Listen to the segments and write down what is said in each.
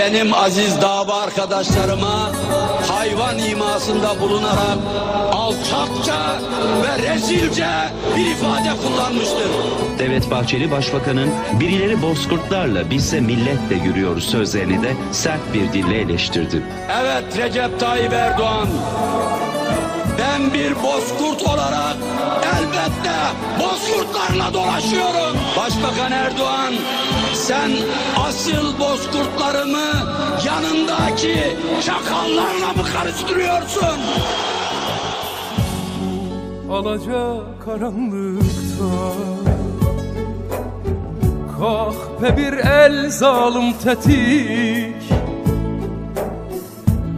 benim aziz dava arkadaşlarıma hayvan imasında bulunarak alçakça ve rezilce bir ifade kullanmıştır. Devlet Bahçeli Başbakan'ın birileri bozkurtlarla bizse milletle yürüyoruz sözlerini de sert bir dille eleştirdi. Evet Recep Tayyip Erdoğan. Ben bir bozkurt olarak elbette bozkurtlarla dolaşıyorum. Başbakan Erdoğan sen asil bozkurtlarımı yanındaki çakallarla mı karıştırıyorsun? alaca karanlıkta Kahpe bir el zalim tetik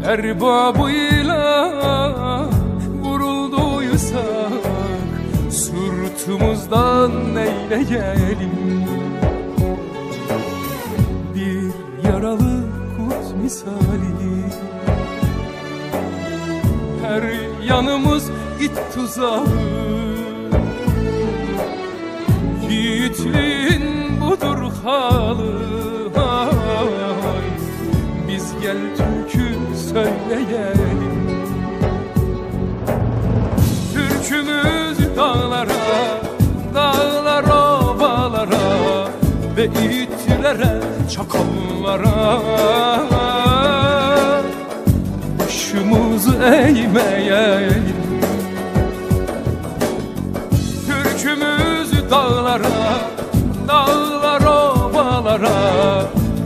Erbabıyla Sırtımızdan neyleyelim Bir yaralı kurt misali. Her yanımız it tuzağı. Yiğitliğin budur halı. Biz gel türkü söyleyelim Ve itlere, çakallara. Başımızı eğmeyelim. Türkümüzü dağlara, dağlar ovalara.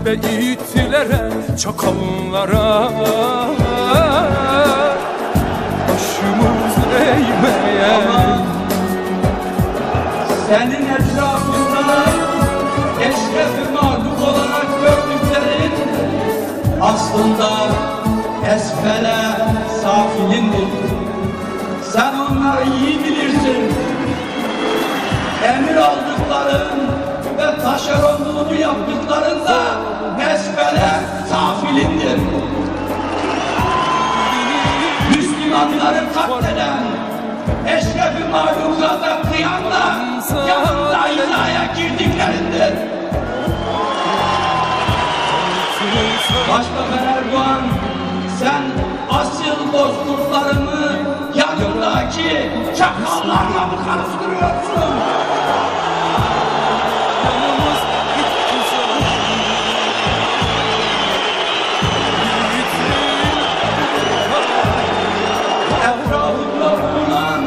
Ve itlere, çakallara. Başımızı eğmeyelim. Senin etrafında aslında esfele safilindir. Sen onları iyi bilirsin. Emir aldıkların ve taşeronluğunu yaptıkların asil bozkurtlarımı yanındaki çakallarla mı karıştırıyorsun? Etrafında bulunan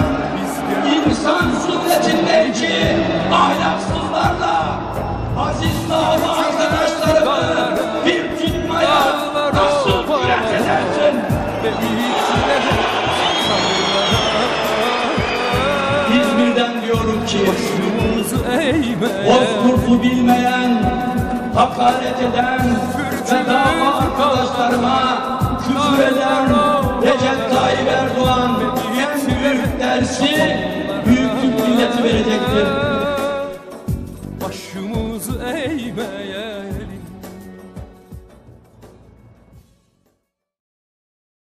insan sünnetindeki ki Boz kurtu bilmeyen Hakaret eden Ve dava arkadaşlarıma Küfür eden Recep Tayyip Erdoğan En büyük dersi Büyük Türk milleti verecektir. Başımızı eğmeye